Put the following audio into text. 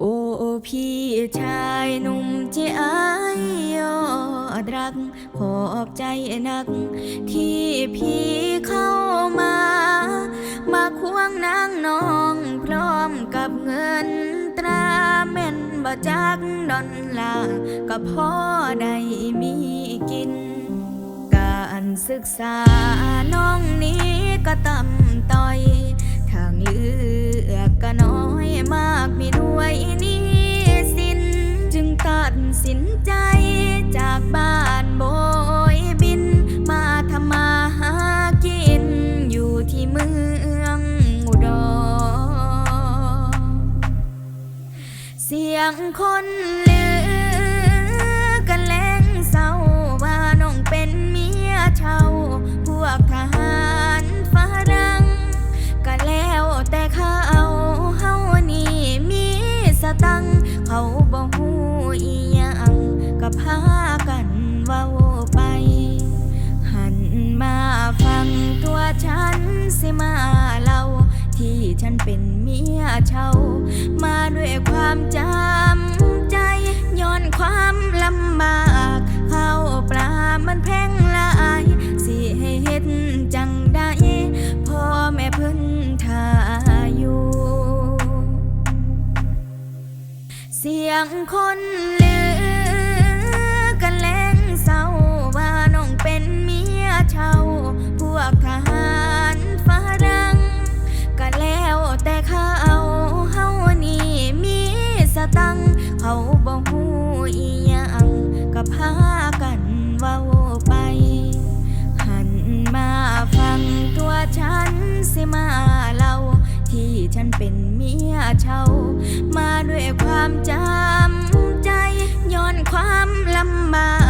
โอ้พี่ชายหนุ่มที่อายยอดรัก ขอบใจนัก ที่พี่เข้ามา มาควงนางน้องพร้อมกับเงินตราแม่นบ่จักดอนลาก็พ่อได้มีกิน การศึกษาน้องนี้ เสียงคนลือกันแล้งเศร้าว่าน้องเป็นเมียเช่า พวกทหารฝรั่งก็แล้วแต่เขาเฮานี่มีสตัง เขาบ่ฮู้อีหยังก็พากันเว้าไป หันมาฟังตัวฉันสิมาเล่าที่ฉันเป็นเมียเช่าว ความจำใจย้อนความลำบากข้าวปลามันแพงหลายสิให้เฮ็ดจังได้พ่อแม่เพิ่นทาอยู่ เสียงคนลือ พากันว่าไป หันมาฟังตัวฉันสิมาเล่า ที่ฉันเป็นเมียเช่า มาด้วยความจำใจ ย้อนความลำบา